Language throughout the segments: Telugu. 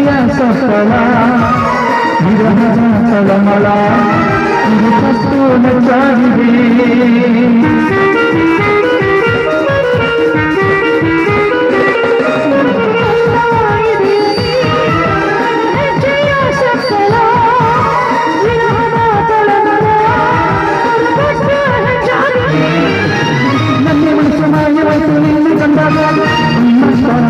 హృదయ సఫల విరహ సలమల ఇది పస్తుల చదివే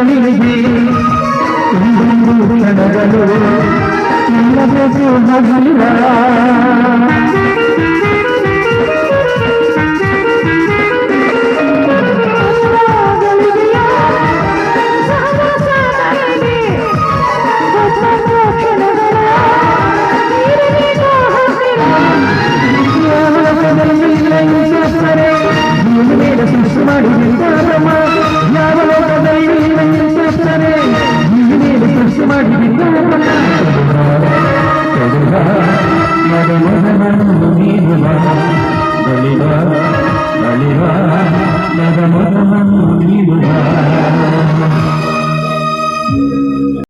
ಸಹವಾಸಗಳಿಗೆ ಒಂದೊಂದು ಕ್ಷಣಗಳು ನಿಲ್ಲಬೇಕು